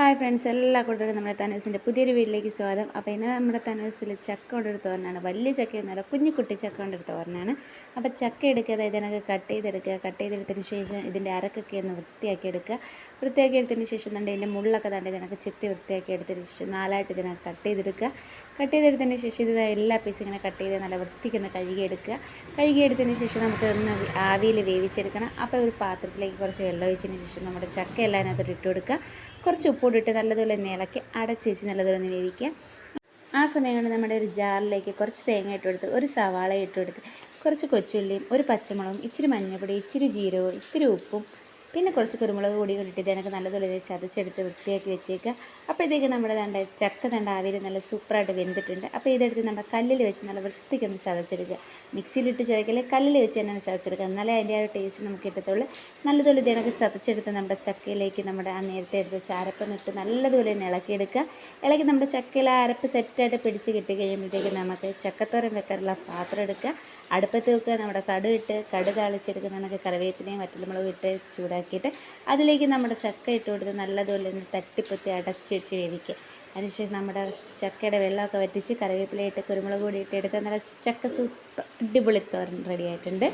Hi friends എല്ലാ കൂട്ടർക്കും നമ്മുടെ തനൂസിന്റെ പുതിയൊരു വീട്ടിലേക്ക് സ്വാഗതം. അപ്പോൾ ഇന്ന് നമ്മുടെ തനൂസിൽ ചക്ക കൊണ്ടൊരു തോരനാണ് വലിയ ചക്കയൊന്നുമല്ല കുഞ്ഞു കുട്ടി ചക്ക കൊണ്ടൊരു തോരനാണ് അപ്പോൾ ചക്ക എടുക്കുക ഇതിനൊക്കെ കട്ട് ചെയ്തെടുക്കുക കട്ട് ചെയ്തെടുത്തതിന് ശേഷം ഇതിന്റെ അരക്കൊക്കെ ഒന്ന് വൃത്തിയാക്കി എടുക്കുക. വൃത്തിയാക്കി എടുത്തതിന് ശേഷം തന്നെ ഇതിന്റെ മുള്ളൊക്കെ തന്നെ ഇതിനൊക്കെ ചെത്തി വൃത്തിയാക്കി എടുത്തതിന് ശേഷം നാലായിട്ട് ഇതിനൊക്കെ കട്ട് ചെയ്തെടുക്കുക. കട്ട് ചെയ്തെടുത്തതിന് ശേഷം ഇത് എല്ലാ പീസും ഇങ്ങനെ കട്ട് ചെയ്ത് നല്ല വൃത്തിക്കൊന്ന് കഴുകിയെടുക്കുക. കഴുകിയെടുത്തതിന് ശേഷം നമുക്ക് ഒന്ന് ആവിയിൽ വേവിച്ചെടുക്കണം. അപ്പോൾ ഒരു പാത്രത്തിലേക്ക് കുറച്ച് വെള്ളം ഒഴിച്ചതിന് ശേഷം നമ്മുടെ ചക്ക എല്ലാം അതിനകത്തോട്ട് ഇട്ട് കൊടുക്കുക. കുറച്ച് ഉപ്പൂടിട്ട് നല്ലതുപോലെ ഒന്ന് ഇളക്കി അടച്ച് വെച്ച് നല്ലതുപോലെ ഒന്ന് ആ സമയം നമ്മുടെ ഒരു ജാറിലേക്ക് കുറച്ച് തേങ്ങ ഇട്ട് കൊടുത്ത് ഒരു സവാള ഇട്ട് കൊടുത്ത് കുറച്ച് കൊച്ചുള്ളിയും ഒരു പച്ചമുളകും ഇച്ചിരി മഞ്ഞൾപ്പൊടി ഇച്ചിരി ജീരകവും ഇത്തിരി ഉപ്പും പിന്നെ കുറച്ച് കുരുമുളക് കൂടി കൂടിയിട്ട് ഇതിനൊക്കെ നല്ലതുപോലെ ചതച്ചെടുത്ത് വൃത്തിയാക്കി വെച്ചേക്കുക അപ്പോഴത്തേക്ക് നമ്മുടെ തണ്ട ചക്ക തണ്ട ആവിയിൽ നല്ല സൂപ്പറായിട്ട് വെന്തിട്ടുണ്ട്. അപ്പോൾ ഇതെടുത്ത് നമ്മുടെ കല്ലിൽ വെച്ച് നല്ല വൃത്തിക്ക് ഒന്ന് ചതച്ചെടുക്കുക. മിക്സിയിലിട്ട് ചതക്കൽ കല്ലിൽ വെച്ച് തന്നെ ഒന്ന് ചതച്ചെടുക്കുക. എന്നാലേ അതിന്റെ ആ ഒരു ടേസ്റ്റ് നമുക്ക് കിട്ടത്തുള്ളൂ. നല്ലതുപോലെ ഇതിനൊക്കെ ചതച്ചെടുത്ത് നമ്മുടെ ചക്കയിലേക്ക് നമ്മുടെ ആ നേരത്തെ എടുത്ത് ചാരപ്പം ഇട്ട് നല്ലതുപോലെ ഒന്ന് ഇളക്കിയെടുക്കുക. ഇളക്കി നമ്മുടെ ചക്കയിൽ ആ അരപ്പ് സെറ്റായിട്ട് പിടിച്ച് കിട്ടി കഴിയുമ്പോഴത്തേക്ക് നമുക്ക് ചക്കത്തോരൻ വെക്കാനുള്ള പാത്രം എടുക്കുക. അടുപ്പത്ത് വെക്കുക നമ്മുടെ കടുക് കടു കടുക് താളിച്ചെടുക്കുന്ന നമുക്ക് കറിവേപ്പിലയും വറ്റൽമുളകും ഇട്ട് ചൂടാക്കിയിട്ട് അതിലേക്ക് നമ്മുടെ ചക്ക ഇട്ട് കൊടുത്ത് നല്ലതുപോലെ ഒന്ന് തട്ടിപ്പൊത്തി അടച്ച് വെച്ച് വേവിക്കുക. അതിനുശേഷം നമ്മുടെ ചക്കയുടെ വെള്ളമൊക്കെ വറ്റിച്ച് കറിവേപ്പിലയിട്ട് കുരുമുളക് പൊടി ഇട്ട് എടുത്ത് നല്ല ചക്ക സൂപ്പർ അടിപൊളി തോരൻ റെഡി ആയിട്ടുണ്ട്.